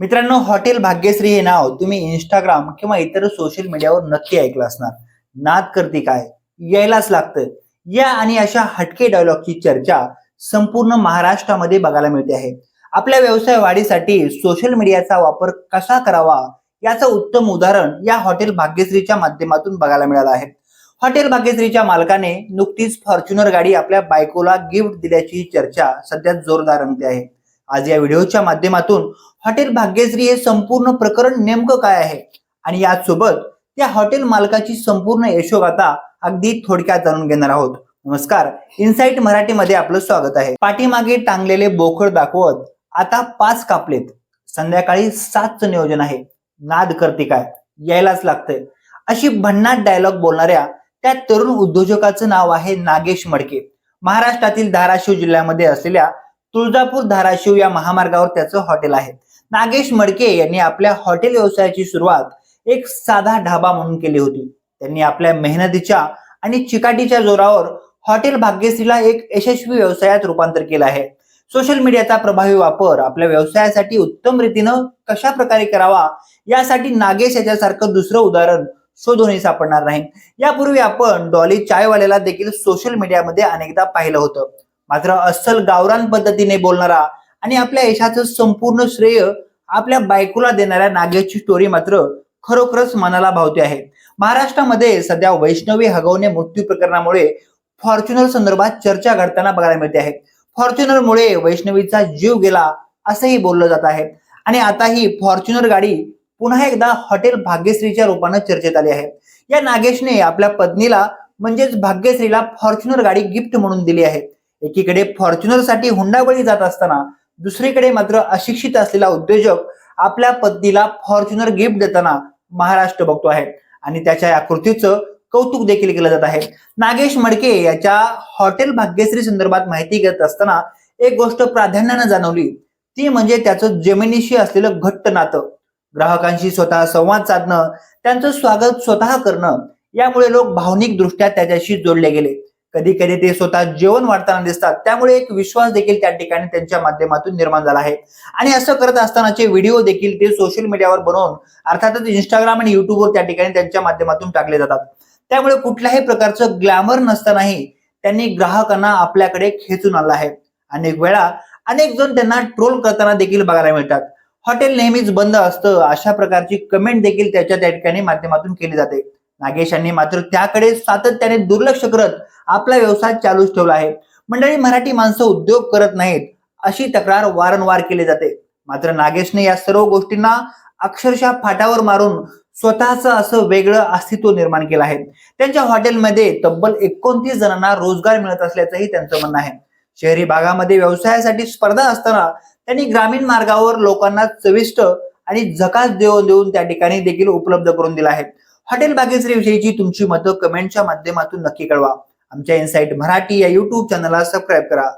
मित्रांनो हॉटेल भाग्यश्री हे नाव तुम्ही इंस्टाग्राम किंवा इतर सोशल मीडियावर नक्की ऐकलं असणार. नाद करते काय? यायलाच लागतं. या आणि अशा हटके डायलॉगची चर्चा संपूर्ण महाराष्ट्रामध्ये बघायला मिळते आहे. आपल्या व्यवसाय वाढीसाठी सोशल मीडियाचा वापर कसा करावा याचं उत्तम उदाहरण या हॉटेल भाग्यश्रीच्या माध्यमातून बघायला मिळालं आहे. हॉटेल भाग्यश्रीच्या मालकाने नुकतीच फॉर्च्युनर गाडी आपल्या बायकोला गिफ्ट दिल्याची चर्चा सध्या जोरदार रंगते आहे. आज या व्हिडिओच्या माध्यमातून हॉटेल भाग्यश्री हे संपूर्ण प्रकरण नेमकं काय आहे? आणि याचसोबत त्या हॉटेल मालकाची संपूर्ण यशोगाथा अगदी थोडक्यात जाणून घेणार आहोत. नमस्कार. इनसाईट मराठीमध्ये आपलं स्वागत आहे. पाठीमागे टांगलेले बोखड दाखवत आता पाच कापलेत. संध्याकाळी सातचं नियोजन आहे. नाद करते काय? यायलाच लागतंय. अशी भन्नाट डायलॉग बोलणाऱ्या त्या तरुण उद्योजकाचं नाव आहे नागेश मडके. महाराष्ट्रातील धाराशिव जिल्ह्यामध्ये असलेल्या तुळजापूर धाराशिव या महामार्गावर त्याचं हॉटेल आहे. नागेश मडके यांनी आपल्या हॉटेल व्यवसायाची सुरुवात एक साधा ढाबा म्हणून केली होती. त्यांनी आपल्या मेहनतीच्या आणि चिकाटीच्या जोरावर हॉटेल भाग्यश्रीला एक यशस्वी व्यवसायात रूपांतर केलं आहे. सोशल मीडियाचा प्रभावी वापर आपल्या व्यवसायासाठी उत्तम रीतीनं कशा प्रकारे करावा यासाठी नागेश याच्यासारखं दुसरं उदाहरण शोधूनही सापडणार नाही. यापूर्वी आपण डॉली चायवाल्याला देखील सोशल मीडियामध्ये अनेकदा पाहिलं होतं. मात्र अस्सल गावरान पद्धतीने बोलणारा आणि आपल्या यशाचं संपूर्ण श्रेय आपल्या बायकोला देणाऱ्या नागेशची स्टोरी मात्र खरोखरच मनाला भावते आहे. महाराष्ट्रामध्ये सध्या वैष्णवी हगवणे मृत्यू प्रकरणामुळे फॉर्च्युनर संदर्भात चर्चा घडताना बघायला मिळते आहे. फॉर्च्युनरमुळे वैष्णवीचा जीव गेला असंही बोललं जात आहे. आणि आता ही फॉर्च्युनर गाडी पुन्हा एकदा हॉटेल भाग्यश्रीच्या रूपानं चर्चेत आली आहे. या नागेशने आपल्या पत्नीला म्हणजेच भाग्यश्रीला फॉर्च्युनर गाडी गिफ्ट म्हणून दिली आहे. एकीकडे फॉर्च्युनरसाठी हुंडाबळी जात असताना दुसरीकडे मात्र अशिक्षित असलेला उद्योजक आपल्या पत्नीला फॉर्च्युनर गिफ्ट देताना महाराष्ट्र बघतो आहे. आणि त्याच्या या कृतीचं कौतुक देखील केलं जात आहे. नागेश मडके याच्या हॉटेल भाग्यश्री संदर्भात माहिती घेत असताना एक गोष्ट प्राधान्यानं जाणवली. ती म्हणजे त्याचं जमिनीशी असलेलं घट्ट नातं. ग्राहकांशी स्वतः संवाद साधणं त्यांचं स्वागत स्वतः करणं यामुळे लोक भावनिक दृष्ट्या त्याच्याशी जोडले गेले. कधी कधी ते स्वतः जेवण वाढताना दिसतात. त्यामुळे एक विश्वास देखील त्या ठिकाणी त्यांच्या माध्यमातून निर्माण झाला आहे. आणि असं करत असतानाचे व्हिडिओ देखील ते सोशल मीडियावर बनवून अर्थातच इंस्टाग्राम आणि युट्यूबवर त्या ठिकाणी त्यांच्या माध्यमातून टाकले जातात. त्यामुळे कुठल्याही प्रकारचं ग्लॅमर नसतानाही त्यांनी ग्राहकांना आपल्याकडे खेचून आणलं आहे. अनेक वेळा अनेक जण त्यांना ट्रोल करताना देखील बघायला मिळतात. हॉटेल नेहमीच बंद असतं अशा प्रकारची कमेंट देखील त्याच्या त्या ठिकाणी माध्यमातून केली जाते. नागेश यांनी मात्र त्याकडे सातत्याने दुर्लक्ष करत आपला व्यवसाय चालूच ठेवला आहे. मंडळी मराठी माणसं उद्योग करत नाहीत अशी तक्रार वारंवार केली जाते. मात्र नागेशने या सर्व गोष्टींना अक्षरशः फाटावर मारून स्वतःचं असं वेगळं अस्तित्व निर्माण केलं आहे. त्यांच्या हॉटेलमध्ये तब्बल एकोणतीस जणांना रोजगार मिळत असल्याचंही त्यांचं म्हणणं आहे. शहरी भागामध्ये व्यवसायासाठी स्पर्धा असताना त्यांनी ग्रामीण मार्गावर लोकांना चविष्ट आणि झकास देऊन देऊन त्या ठिकाणी देखील उपलब्ध करून दिला आहे. हॉटेल भाग्यश्री विषयीची तुमची मतं कमेंटच्या माध्यमातून नक्की कळवा. आमच्या इनसाईट मराठी या युट्यूब चॅनलला सबस्क्राईब करा.